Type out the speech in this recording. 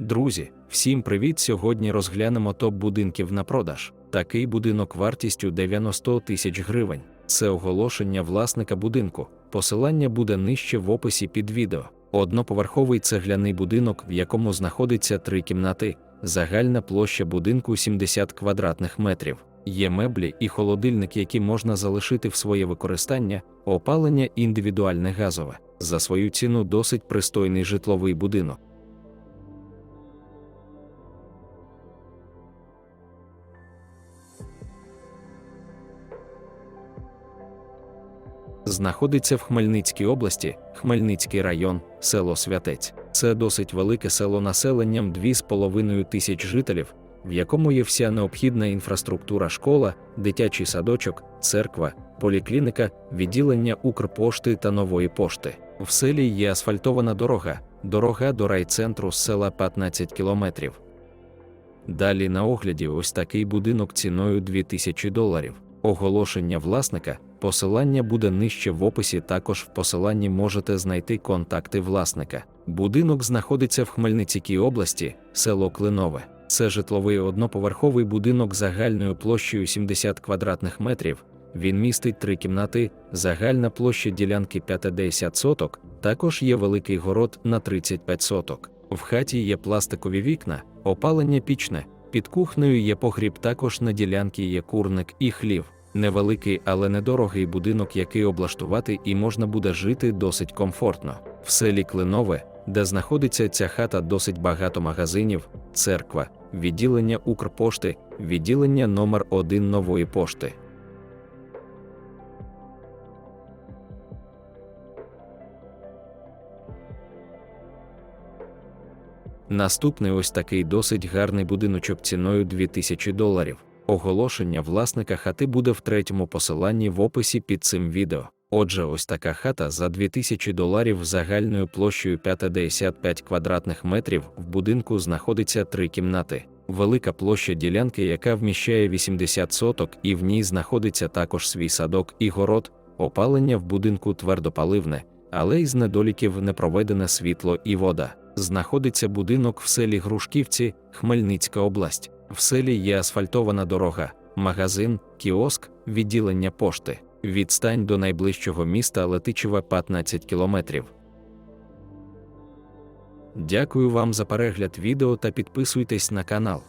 Друзі, всім привіт! Сьогодні розглянемо топ будинків на продаж. Такий будинок вартістю 90 тисяч гривень. Це оголошення власника будинку. Посилання буде нижче в описі під відео. Одноповерховий цегляний будинок, в якому знаходиться три кімнати, загальна площа будинку 70 квадратних метрів. Є меблі і холодильник, які можна залишити в своє використання, опалення індивідуальне газове. За свою ціну досить пристойний житловий будинок. Знаходиться в Хмельницькій області, Хмельницький район, село Святець. Це досить велике село населенням 2,5 тисяч жителів, в якому є вся необхідна інфраструктура школа, дитячий садочок, церква, поліклініка, відділення Укрпошти та нової пошти. В селі є асфальтована дорога, дорога до райцентру з села 15 кілометрів. Далі на огляді ось такий будинок ціною 2000 доларів. Оголошення власника, посилання буде нижче в описі. Також в посиланні можете знайти контакти власника. Будинок знаходиться в Хмельницькій області, село Клинове. Це житловий одноповерховий будинок загальною площею 70 квадратних метрів. Він містить три кімнати, загальна площа ділянки 50 соток. Також є великий город на 35 соток. В хаті є пластикові вікна, опалення пічне. Під кухнею є погріб, також на ділянці є курник і хлів. Невеликий, але недорогий будинок, який облаштувати і можна буде жити досить комфортно. В селі Клинове, де знаходиться ця хата, досить багато магазинів, церква, відділення Укрпошти, відділення номер 1 нової пошти. Наступний ось такий досить гарний будиночок ціною 2000 доларів. Оголошення власника хати буде в третьому посиланні в описі під цим відео. Отже, ось така хата за 2000 доларів загальною площею 55 квадратних метрів в будинку знаходиться три кімнати. Велика площа ділянки, яка вміщає 80 соток, і в ній знаходиться також свій садок і город, опалення в будинку твердопаливне, але із недоліків не проведене світло і вода. Знаходиться будинок в селі Грушківці, Хмельницька область. В селі є асфальтована дорога, магазин, кіоск, відділення пошти. Відстань до найближчого міста Летичева 15 кілометрів. Дякую вам за перегляд відео та підписуйтесь на канал.